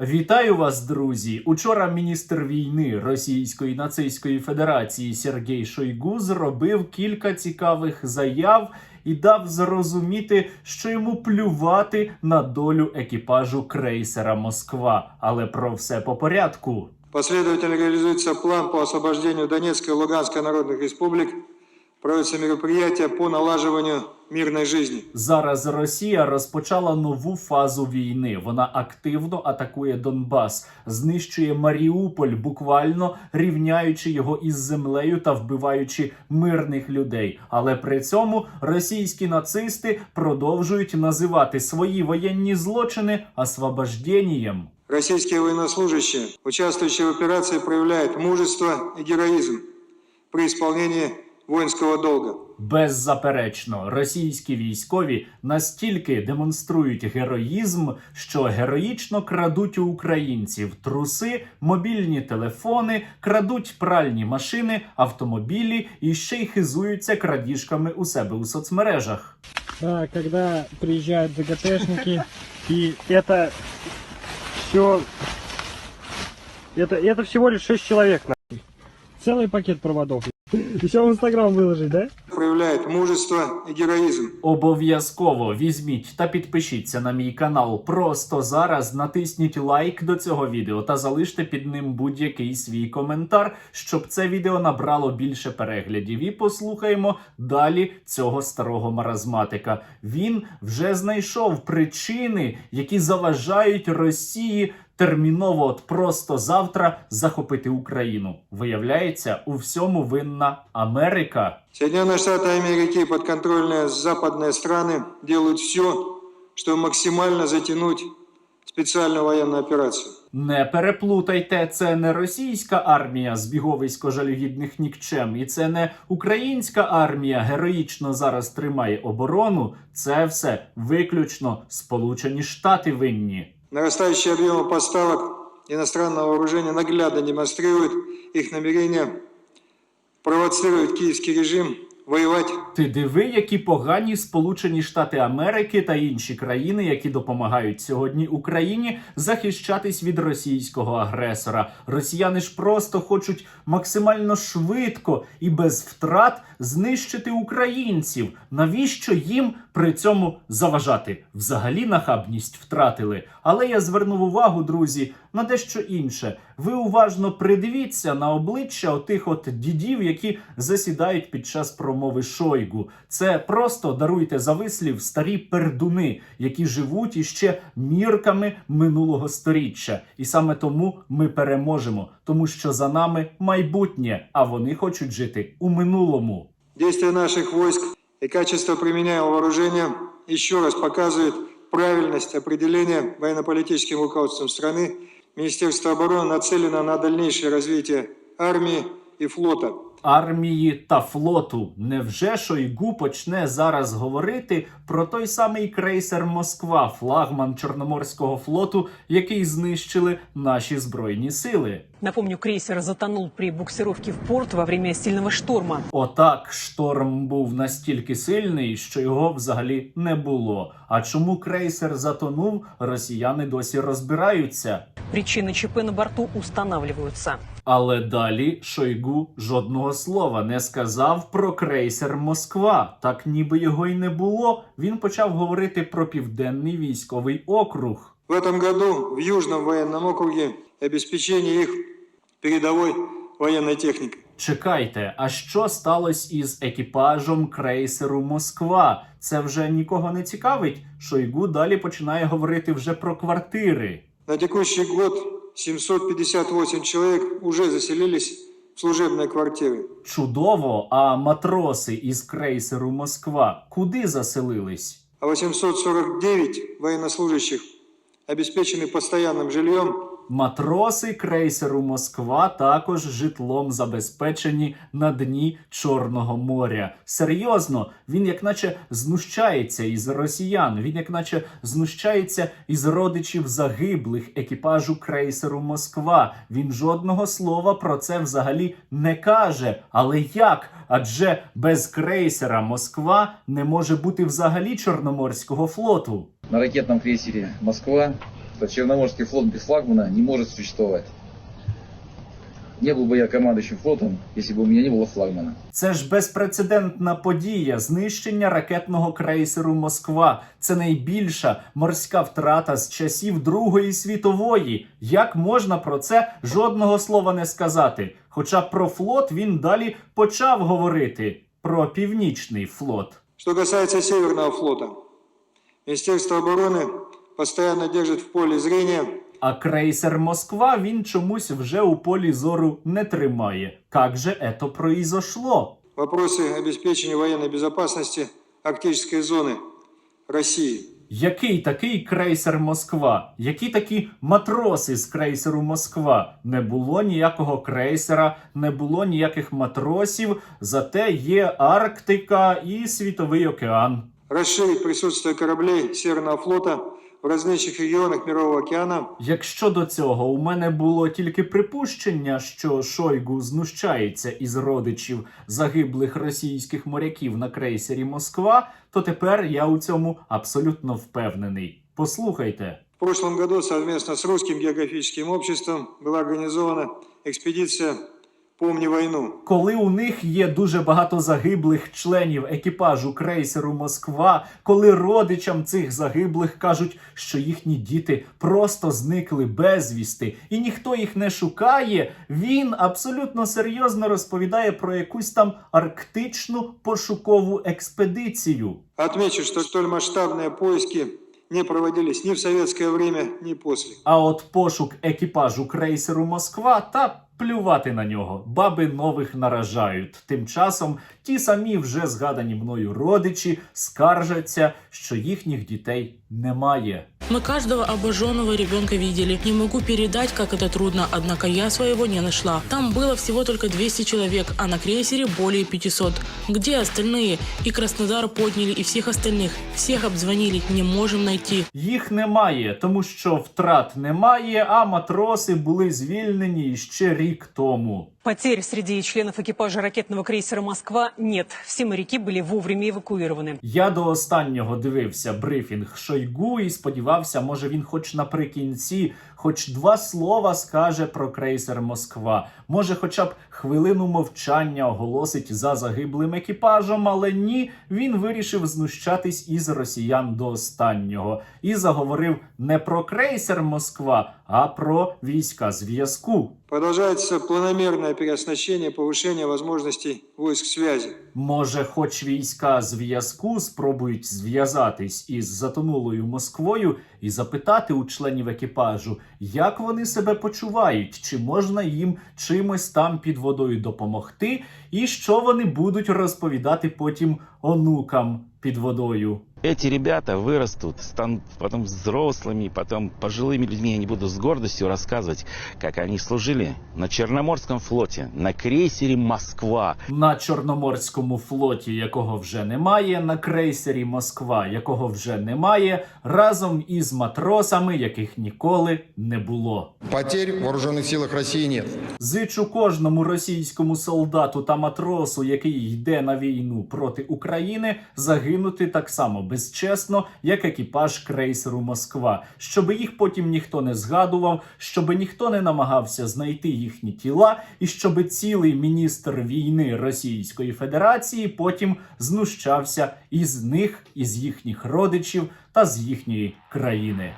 Вітаю вас, друзі! Учора міністр війни Російської нацистської федерації Сергій Шойгу зробив кілька цікавих заяв і дав зрозуміти, що йому плювати на долю екіпажу крейсера Москва. Але про все по порядку. Последовательно реализуется план по освобождению Донецкой и Луганской народных республик. Проводятся мероприятия по налаживанию мирной жизни. Зараз Росія розпочала нову фазу війни. Вона активно атакує Донбас, знищує Маріуполь, буквально рівняючи його із землею та вбиваючи мирних людей. Але при цьому російські нацисти продовжують називати свої воєнні злочини освобожденням. Российские военнослужащие, участвующие в операции, проявляют мужество и героизм при исполнении воинского долга. Беззаперечно, російські військові настільки демонструють героїзм, що героїчно крадуть у українців труси, мобільні телефони, крадуть пральні машини, автомобілі і ще й хизуються крадіжками у себе у соцмережах. Да, когда приезжают ЗГТшники, и это все... Это, это всего лишь 6 человек, нахуй. Целый пакет проводов. Еще в Инстаграм выложить, да? Проявляют мужество и героизм. Обов'язково візьміть та підпишіться на мій канал. Просто зараз натисніть лайк до цього відео та залиште під ним будь-який свій коментар, щоб це відео набрало більше переглядів. І послухаємо далі цього старого маразматика. Він вже знайшов причини, які заважають Росії Терміново, от просто завтра захопити Україну. Виявляється, у всьому винна Америка. Соединенные Штаты Америки и подконтрольные западные страны делают все, чтобы максимально затянуть специальную военную операцию. Не переплутайте, це не російська армія збіговисько жалюгідних нікчем, і це не українська армія героїчно зараз тримає оборону. Це все виключно Сполучені Штати винні. Нарастающие объемы поставок иностранного вооружения наглядно демонстрируют их намерение провоцировать киевский режим воевать Ти диви, які погані Сполучені Штати Америки та інші країни, які допомагають сьогодні Україні захищатись від російського агресора. Росіяни ж просто хочуть максимально швидко і без втрат знищити українців. Навіщо їм при цьому заважати? Взагалі нахабність втратили. Але я звернув увагу, друзі, на дещо інше. Ви уважно придивіться на обличчя отих от дідів, які засідають під час промови Шойгу. Це просто даруйте за вислів старі пердуни, які живуть іще мірками минулого сторіччя. І саме тому ми переможемо, тому що за нами майбутнє, а вони хочуть жити у минулому. Действия наших войск и качество применяемого вооружения еще раз показывают правильность определения военно-политическим руководством страны. Министерство обороны нацелено на дальнейшее развитие армии и флота. армії та флоту. Невже Шойгу почне зараз говорити про той самий крейсер Москва, флагман Чорноморського флоту, який знищили наші збройні сили? Напомню, крейсер затонул при буксировке в порт во время сильного шторма. Отак шторм був настільки сильний, що його взагалі не було. А чому крейсер затонув, росіяни досі розбираються. Причины ЧП на борту устанавливаются. Але далі Шойгу жодного слова не сказав про крейсер Москва. Так ніби його й не було. Він почав говорити про південний військовий округ. В этом году в Южном военном округе обеспечение их передовой военной техникой. Чекайте, а що сталося із екіпажем крейсеру Москва? Це вже нікого не цікавить. Шойгу далі починає говорити вже про квартири. На текущий год 758 человек уже заселились в служебные квартиры. Чудово, а матроси із крейсеру Москва куди заселились? а 849 военнослужащих обеспечены постоянным жильем Матроси крейсеру Москва також житлом забезпечені на дні Чорного моря. Серйозно, він як наче знущається із росіян. Він як наче знущається із родичів загиблих екіпажу крейсеру Москва. Він жодного слова про це взагалі не каже. Але як? Адже без крейсера Москва не може бути взагалі Чорноморського флоту. На ракетном крейсере «Москва» что Черноморский флот без флагмана не может существовать. Не был бы я командующим флотом, если бы у меня не было флагмана. Це ж безпрецедентна подія знищення ракетного крейсеру Москва. Це найбільша морська втрата з часів Другої світової. Як можна про це жодного слова не сказати? Хоча про флот він далі почав говорити про північний флот. Что касается Северного флота, Министерство обороны постоянно держит в поле зрения А крейсер Москва він чомусь вже у полі зору не тримає. Как же ето произошло? вопросы обеспечения военной безопасности арктической зоны России. Який такий крейсер Москва? Які такі матроси з крейсеру Москва? Не було ніякого крейсера, не було ніяких матросів, зате є Арктика і Світовий океан. Расширить присутствие кораблей Северного флота в различных регионах Мирового океана Якщо до цього у мене було тільки припущення, що Шойгу знущається із родичів загиблих російських моряків на крейсері Москва, то тепер я у цьому абсолютно впевнений. Послухайте. В прошлом году совместно с Русским географическим обществом была организована экспедиция «Помни войну». Коли у них є дуже багато загиблих членів екіпажу крейсеру Москва, коли родичам цих загиблих кажуть, що їхні діти просто зникли безвісти, і ніхто їх не шукає, він абсолютно серйозно розповідає про якусь там арктичну пошукову експедицію. Отмечу, что столь масштабные поиски не проводились ни в советское время, ни после. А от пошук екіпажу крейсеру Москва та плювати на нього. Баби нових наражають. Тим часом ті самі вже згадані мною родичі скаржаться, що їхніх дітей немає. Мы каждого обожженного ребенка видели. Не могу передать, как это трудно, однако я своего не нашла. Там было всего только 200 человек, а на крейсере более 500. Где остальные? И Краснодар подняли, и всех остальных. Всех обзвонили, не можем найти. Їх немає, тому що втрат немає, а матроси були звільнені ще рік тому. Потерь среди членов экипажа ракетного крейсера «Москва» нет. Все моряки были вовремя эвакуированы. Я до останнього дивився брифінг Шойгу і сподівався, може він хоч наприкінці, хоч два слова скаже про крейсер Москва. Може, хоча б хвилину мовчання оголосить за загиблим екіпажем, але ні, він вирішив знущатись із росіян до останнього і заговорив не про крейсер Москва, а про війська зв'язку. Продолжается планомерное переоснащение, повышение возможностей войск связи. Може, хоч війська зв'язку спробують зв'язатись із затонулою Москвою і запитати у членів екіпажу, як вони себе почувають, чи можна їм чимось там під водою допомогти, і що вони будуть розповідати потім онукам під водою. Эти ребята вырастут, станут потом взрослыми, потом пожилыми людьми. Я не буду с гордостью рассказывать, как они служили на Черноморском флоте, на крейсере «Москва». На Чорноморському флоті, якого вже немає, на крейсері Москва, якого вже немає, разом із матросами, яких ніколи не було. Потерь в вооруженных силах России нет. Зичу кожному російському солдату та матросу, який йде на війну проти України, загинути так само безчесно, як екіпаж крейсеру Москва, щоби їх потім ніхто не згадував, щоби ніхто не намагався знайти їхні тіла, і щоби цілий міністр війни Російської Федерації потім знущався із них, із їхніх родичів та з їхньої країни.